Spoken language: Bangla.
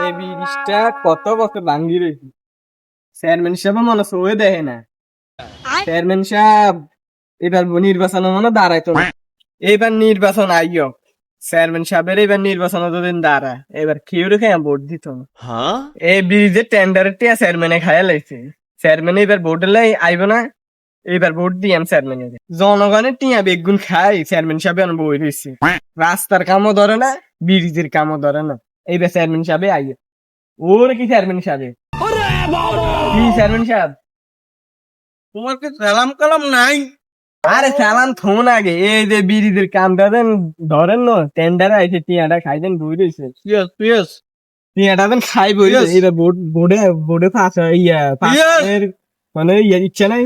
এই ব্রিজটা কত বছর ভাঙ্গি রয়েছে চেয়ারম্যান সাহেব মনে সয়ে দেখে না। চেয়ারম্যান সাহেব এবার নির্বাচন মনে দাঁড়াইতো না। এবার নির্বাচন আইও চেয়ারম্যান সাহেবের এবার নির্বাচন যদিন দাঁড়া এবার কেউ রেখে ভোট দিত না। এই ব্রিজের টেন্ডারের টিয়া চেয়ারম্যানে খাইয়া লাইছে। চেয়ারম্যান এবার ভোট লাই আইব না এবার ভোট দিয়াম চেয়ারম্যান জনগণের টিয়া বেগুন খাই চেয়ারম্যান সাহেব বই রয়েছে রাস্তার কামও ধরে না ব্রিজের কামও ধরে না। এইবার চেয়ারম্যান সাহেবে আইয়ে ওর কি চেয়ারম্যান সাহেব কি চেয়ারম্যান সাহেব? তোমার কি সালাম কালাম নাই? আরে চালান থোন আগে। এই যে ব্রিজের কামটা দেন ধরেন না টেন্ডারে আইছে টিয়াটা খাই দেন বই রয়েছে ইয়েস ইয়েস টিয়াটা দেন খাই বই এবার বোর্ড বোর্ডে বোর্ডে পাস ইয়া Yes. মানে ইয়া ইচ্ছা নাই?